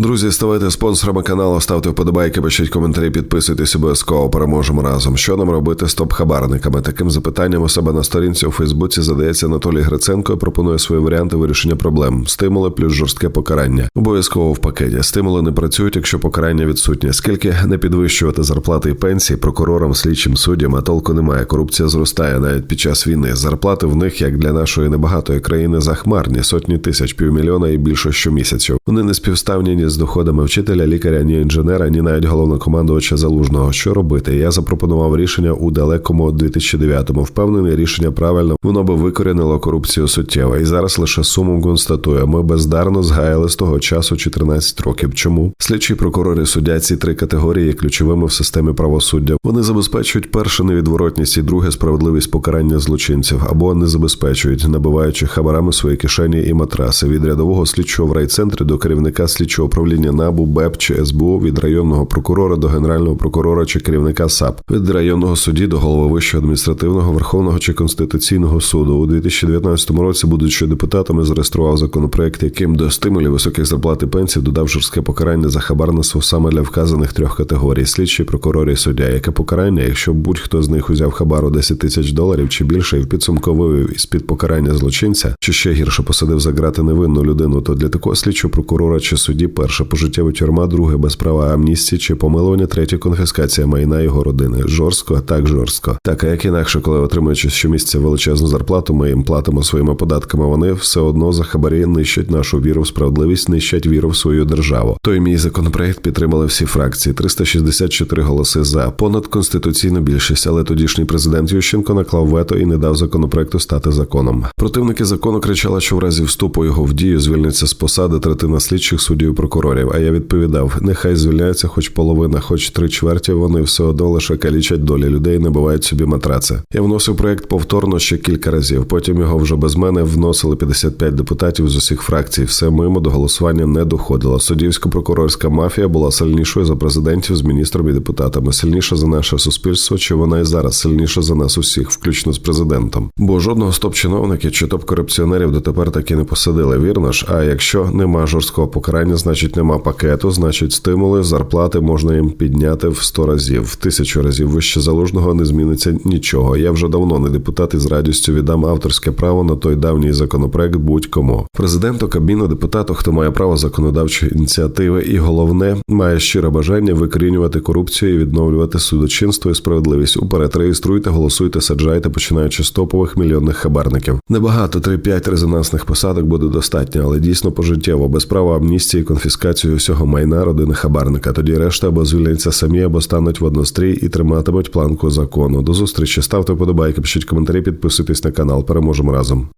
Друзі, ставайте спонсорами каналу, ставте вподобайки, пишіть коментарі, підписуйтесь обов'язково. Переможемо разом. Що нам робити з топ-хабарниками? Таким запитанням у себе на сторінці у Фейсбуці задається Анатолій Гриценко і пропонує свої варіанти вирішення проблем: стимули плюс жорстке покарання. Обов'язково в пакеті. Стимули не працюють, якщо покарання відсутнє. Скільки не підвищувати зарплати і пенсії прокурорам, слідчим суддям, а толку немає. Корупція зростає навіть під час війни. Зарплати в них, як для нашої небагатої країни, захмарні сотні тисяч, півмільйона і більше щомісяцю. Вони не співставні ні з доходами вчителя, лікаря, ні інженера, ні навіть головнокомандувача залужного. Що робити? Я запропонував рішення у далекому 2009-му. Впевнений, рішення правильно воно би викорінило корупцію суттєво. І зараз лише сумом констатує. Ми бездарно згаяли з того часу 14 років. Чому слідчі прокурори суддя ці три категорії є ключовими в системі правосуддя? Вони забезпечують перше невідворотність і друге справедливість покарання злочинців або не забезпечують, набиваючи хабарами свої кишені і матраси від рядового слідчого в райцентрі до керівника слідчого управління НАБУ, БЕП чи СБУ, від районного прокурора до генерального прокурора чи керівника САП, від районного судді до голови вищого адміністративного верховного чи конституційного суду у 2019 році, будучи депутатами, зареєстрував законопроект, яким до стимулів високих зарплат і пенсій додав жорстке покарання за хабарництво саме для вказаних трьох категорій: слідчий прокурор і суддя. Яке покарання, якщо будь-хто з них узяв хабару 10 тисяч доларів чи більше, і в підсумку вивів із під покарання злочинця, чи ще гірше посадив за грати невинну людину, то для такого слідчого прокурора чи судді перше пожиттєва тюрма, друге без права амністії чи помилування, третє конфіскація майна його родини. Жорстко, так жорстко. Так а як інакше, коли отримуючи щомісяця величезну зарплату, ми їм платимо своїми податками. Вони все одно за хабарі нищать нашу віру в справедливість, нищать віру в свою державу. Той мій законопроект підтримали всі фракції. 364 голоси за понад конституційну більшість, але тодішній президент Ющенко наклав вето і не дав законопроекту стати законом. Противники закону кричали, що в разі вступу його в дію звільниться з посади третина слідчих суддів і прокурорів. А я відповідав: нехай звільняється, хоч половина, хоч три чверті. Вони все одно лише калічать долі людей, не бувають собі матраци. Я вносив проект повторно ще кілька разів. Потім його вже без мене вносили 55 депутатів з усіх фракцій. Все мимо до голосування не доходило. Суддівсько-прокурорська мафія була сильнішою за президентів з міністром і депутатами, сильніша за наше суспільство, чи вона і зараз сильніша за нас усіх, включно з президентом. Бо жодного стоп-чиновників чи топ-корупціонерів дотепер таки не посадили. Вірно ж. А якщо нема жорсткого покарання, значить нема пакету, значить стимули, зарплати можна їм підняти в 100 разів, в тисячу разів вище залужного не зміниться нічого. Я вже давно не депутат і з радістю віддам авторське право на той давній законопроект будь-кому. Президенту, кабіну, депутату, хто має право законодавчої ініціативи, і головне має щире бажання викорінювати корупцію і відновлювати судочинство і справедливість. Уперед реєструйте, голосуйте, саджайте, починаючи з топових мільйонних хабарників. Небагато 3-5 резонансних посадок буде достатньо, але дійсно пожиттєво, без права амністії, конфіскацію всього майна родини хабарника. Тоді решта або звільняться самі, або стануть в однострій і триматимуть планку закону. До зустрічі ставте вподобайки, пишіть коментарі, підписуйтесь на канал. Переможемо разом.